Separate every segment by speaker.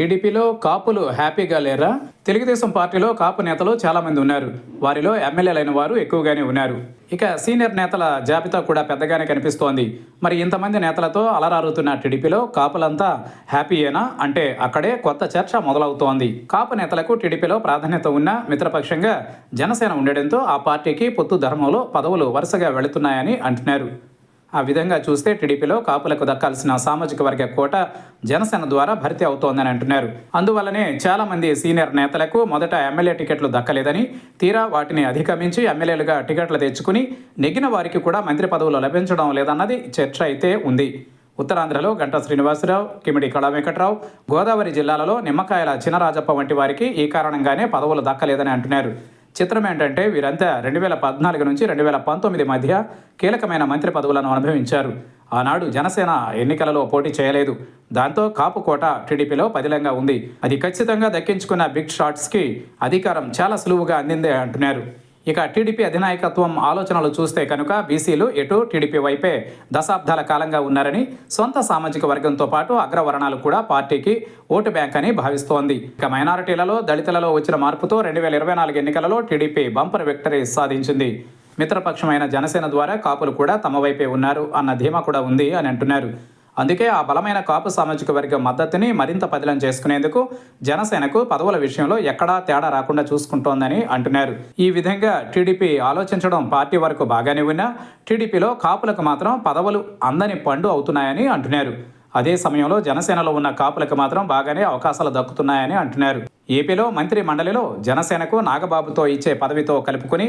Speaker 1: టీడీపీలో కాపులు హ్యాపీగా లేరా? తెలుగుదేశం పార్టీలో కాపు నేతలు చాలామంది ఉన్నారు. వారిలో ఎమ్మెల్యేలైన వారు ఎక్కువగానే ఉన్నారు. ఇక సీనియర్ నేతల జాబితా కూడా పెద్దగానే కనిపిస్తోంది. మరి ఇంతమంది నేతలతో అలరారుతున్న టీడీపీలో కాపులంతా హ్యాపీయేనా? అంటే అక్కడే కొత్త చర్చ మొదలవుతోంది. కాపు నేతలకు టీడీపీలో ప్రాధాన్యత ఉన్న మిత్రపక్షంగా జనసేన ఉండడంతో ఆ పార్టీకి పొత్తు ధర్మంలో పదవులు వరుసగా వెళుతున్నాయని అంటున్నారు. ఆ విధంగా చూస్తే టీడీపీలో కాపులకు దక్కాల్సిన సామాజిక వర్గ కోట జనసేన ద్వారా భర్తీ అవుతోందని అంటున్నారు. అందువల్లనే చాలా మంది సీనియర్ నేతలకు మొదట ఎమ్మెల్యే టికెట్లు దక్కలేదని తీరా వాటిని అధిగమించి ఎమ్మెల్యేలుగా టికెట్లు తెచ్చుకుని నెగ్గిన వారికి కూడా మంత్రి పదవులు లభించడం లేదన్నది చర్చ అయితే ఉంది. ఉత్తరాంధ్రలో గంటా శ్రీనివాసరావు కిమిడి కళా వెంకట్రావు గోదావరి జిల్లాలలో నిమ్మకాయల చినరాజప్ప వంటి వారికి ఈ కారణంగానే పదవులు దక్కలేదని అంటున్నారు. చిత్రం ఏంటంటే వీరంతా రెండు వేల పద్నాలుగు నుంచి రెండు వేల పంతొమ్మిది మధ్య కీలకమైన మంత్రి పదవులను అనుభవించారు. ఆనాడు జనసేన ఎన్నికలలో పోటీ చేయలేదు. దాంతో కాపు కోట టీడీపీలో పదిలంగా ఉంది. అది ఖచ్చితంగా దక్కించుకున్న బిగ్ షాట్స్కి అధికారం చాలా సులువుగా అందిందే అంటున్నారు. ఇక టీడీపీ అధినాయకత్వం ఆలోచనలు చూస్తే కనుక బీసీలు ఎటు టీడీపీ వైపే దశాబ్దాల కాలంగా ఉన్నారని సొంత సామాజిక వర్గంతో పాటు అగ్రవర్ణాలు కూడా పార్టీకి ఓటు బ్యాంక్ అని భావిస్తోంది. ఇక మైనారిటీలలో దళితులలో వచ్చిన మార్పుతో రెండు వేల ఇరవై నాలుగు ఎన్నికలలో టీడీపీ బంపర్ విక్టరీ సాధించింది. మిత్రపక్షమైన జనసేన ద్వారా కాపులు కూడా తమ వైపే ఉన్నారు అన్న ధీమా కూడా ఉంది అని అంటున్నారు. అందుకే ఆ బలమైన కాపు సామాజిక వర్గం మద్దతుని మరింత పదిలం చేసుకునేందుకు జనసేనకు పదవుల విషయంలో ఎక్కడా తేడా రాకుండా చూసుకుంటోందని అంటున్నారు. ఈ విధంగా టీడీపీ ఆలోచించడం పార్టీ వరకు బాగానే ఉన్నా టీడీపీలో కాపులకు మాత్రం పదవులు అందని పండు అవుతున్నాయని అంటున్నారు. అదే సమయంలో జనసేనలో ఉన్న కాపులకు మాత్రం బాగానే అవకాశాలు దక్కుతున్నాయని అంటున్నారు. ఏపీలో మంత్రి మండలిలో జనసేనకు నాగబాబుతో ఇచ్చే పదవితో కలుపుకుని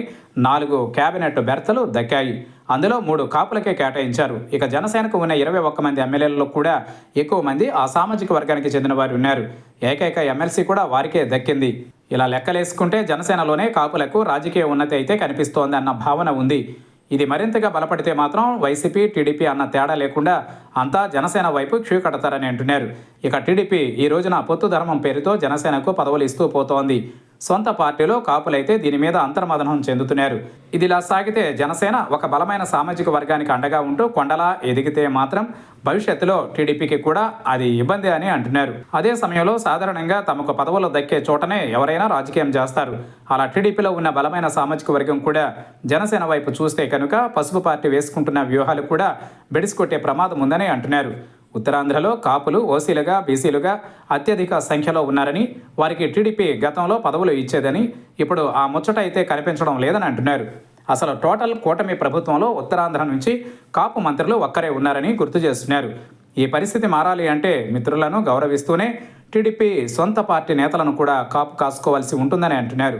Speaker 1: నాలుగు కేబినెట్ బెర్తలు దక్కాయి. అందులో మూడు కాపులకే కేటాయించారు. ఇక జనసేనకు ఉన్న ఇరవై ఒక్క మంది ఎమ్మెల్యేలలో కూడా ఎక్కువ మంది ఆ సామాజిక వర్గానికి చెందిన వారు ఉన్నారు. ఏకైక ఎమ్మెల్సీ కూడా వారికే దక్కింది. ఇలా లెక్కలేసుకుంటే జనసేనలోనే కాపులకు రాజకీయ ఉన్నతి అయితే కనిపిస్తోంది అన్న భావన ఉంది. ఇది మరింతగా బలపడితే మాత్రం వైసీపీ టీడీపీ అన్న తేడా లేకుండా అంతా జనసేన వైపు క్యూ కడతారని అంటున్నారు. ఇక టీడీపీ ఈ రోజున పొత్తు ధర్మం పేరుతో జనసేనకు పదవులు ఇస్తూ పోతోంది. సొంత పార్టీలో కాపులైతే దీని మీద అంతర్మదనం చెందుతున్నారు. ఇదిలా సాగితే జనసేన ఒక బలమైన సామాజిక వర్గానికి అండగా ఉంటూ కొండలా ఎదిగితే మాత్రం భవిష్యత్తులో టీడీపీకి కూడా అది ఇబ్బంది అని అంటున్నారు. అదే సమయంలో సాధారణంగా తమకు పదవులు దక్కే చోటనే ఎవరైనా రాజకీయం చేస్తారు. అలా టీడీపీలో ఉన్న బలమైన సామాజిక వర్గం కూడా జనసేన వైపు చూస్తే కనుక పసుపు పార్టీ వేసుకుంటున్న వ్యూహాలు కూడా బెడిసికొట్టే ప్రమాదం ఉందని అంటున్నారు. ఉత్తరాంధ్రలో కాపులు ఓసీలుగా బీసీలుగా అత్యధిక సంఖ్యలో ఉన్నారని వారికి టీడీపీ గతంలో పదవులు ఇచ్చేదని ఇప్పుడు ఆ ముచ్చట అయితే కనిపించడం లేదని అంటున్నారు. అసలు టోటల్ కూటమి ప్రభుత్వంలో ఉత్తరాంధ్ర నుంచి కాపు మంత్రులు ఒక్కరే ఉన్నారని గుర్తు చేస్తున్నారు. ఈ పరిస్థితి మారాలి అంటే మిత్రులను గౌరవిస్తూనే టీడీపీ సొంత పార్టీ నేతలను కూడా కాపు కాసుకోవాల్సి ఉంటుందని అంటున్నారు.